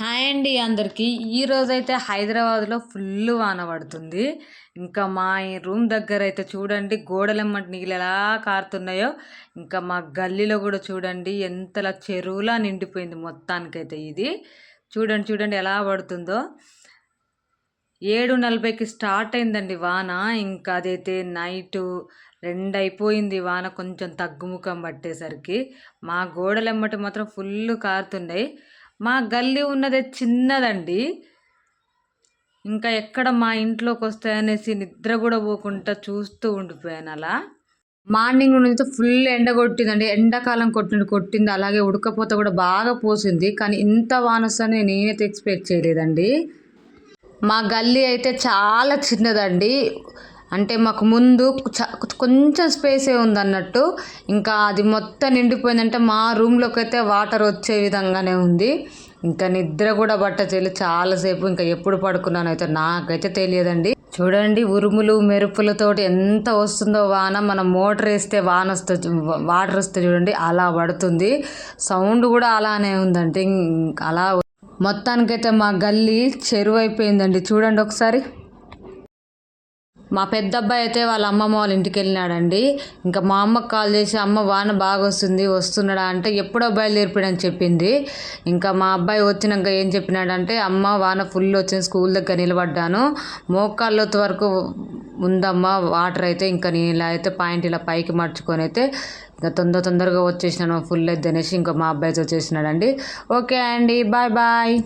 Hi అండి అందరికీ. ఈరోజైతే హైదరాబాద్లో ఫుల్ వాన పడుతుంది. ఇంకా మా ఈ రూమ్ దగ్గర అయితే చూడండి గోడలెమ్మటి నీళ్ళు ఎలా కారుతున్నాయో. ఇంకా మా గల్లీలో కూడా చూడండి ఎంతలా చెరువులా నిండిపోయింది మొత్తానికైతే ఇది. చూడండి చూడండి ఎలా పడుతుందో. ఏడు నలభైకి స్టార్ట్ అయిందండి వాన. ఇంకా అదైతే నైటు రెండు అయిపోయింది వాన కొంచెం తగ్గుముఖం పట్టేసరికి. మా గోడలెమ్మటి మాత్రం ఫుల్ కారుతున్నాయి. మా గల్లీ ఉన్నది చిన్నదండి. ఇంకా ఎక్కడ మా ఇంట్లోకి వస్తాయనేసి నిద్ర కూడా పోకుండా చూస్తూ ఉండిపోయాను అలా. మార్నింగ్ నుంచి ఫుల్ ఎండ కొట్టిందండి. ఎండాకాలం కొట్టింది కొట్టింది. అలాగే ఉడకపోత కూడా బాగా పోసింది. కానీ ఇంత వాన వస్తుందని నేనైతే ఎక్స్పెక్ట్ చేయలేదండి. మా గల్లీ అయితే చాలా చిన్నదండి. అంటే మాకు ముందు చ- కొంచెం స్పేసే ఉందన్నట్టు. ఇంకా అది మొత్తం నిండిపోయిందంటే మా రూమ్లోకి అయితే వాటర్ వచ్చే విధంగానే ఉంది. ఇంకా నిద్ర కూడా పట్టచేయలేదు చాలాసేపు. ఇంకా ఎప్పుడు పడుకున్నానో అయితే నాకైతే తెలియదండి. చూడండి ఉరుములు మెరుపులతోటి ఎంత వస్తుందో వాన. మనం మోటార్ వేస్తే వాన వస్తుంది వాటర్ వస్తే చూడండి అలా పడుతుంది. సౌండ్ కూడా అలానే ఉందండి అలా. మొత్తానికైతే మా గల్లీ చెరువు అయిపోయిందండి. చూడండి ఒకసారి. మా పెద్ద అబ్బాయి అయితే వాళ్ళ అమ్మమ్మ వాళ్ళ ఇంటికి వెళ్ళినాడండి. ఇంకా మా అమ్మకు కాల్ చేసి అమ్మ వాన బాగా వస్తుంది వస్తున్నాడా? అంటే ఎప్పుడో బయలుదేరిపోయాడని చెప్పింది. ఇంకా మా అబ్బాయి వచ్చినాక ఏం చెప్పినాడంటే అమ్మ వాన ఫుల్ వచ్చింది స్కూల్ దగ్గర నిలబడ్డాను. మోకాళ్ళ వరకు ఉందమ్మా వాటర్ అయితే ఇంకా నేను ఇలా అయితే పాయింట్ ఇలా పైకి మార్చుకొని అయితే ఇంకా తొందర తొందరగా వచ్చేసినాను ఫుల్ అయితే. అనేసి ఇంకా మా అబ్బాయితో వచ్చేసినాడండి ఓకే అండి బాయ్ బాయ్.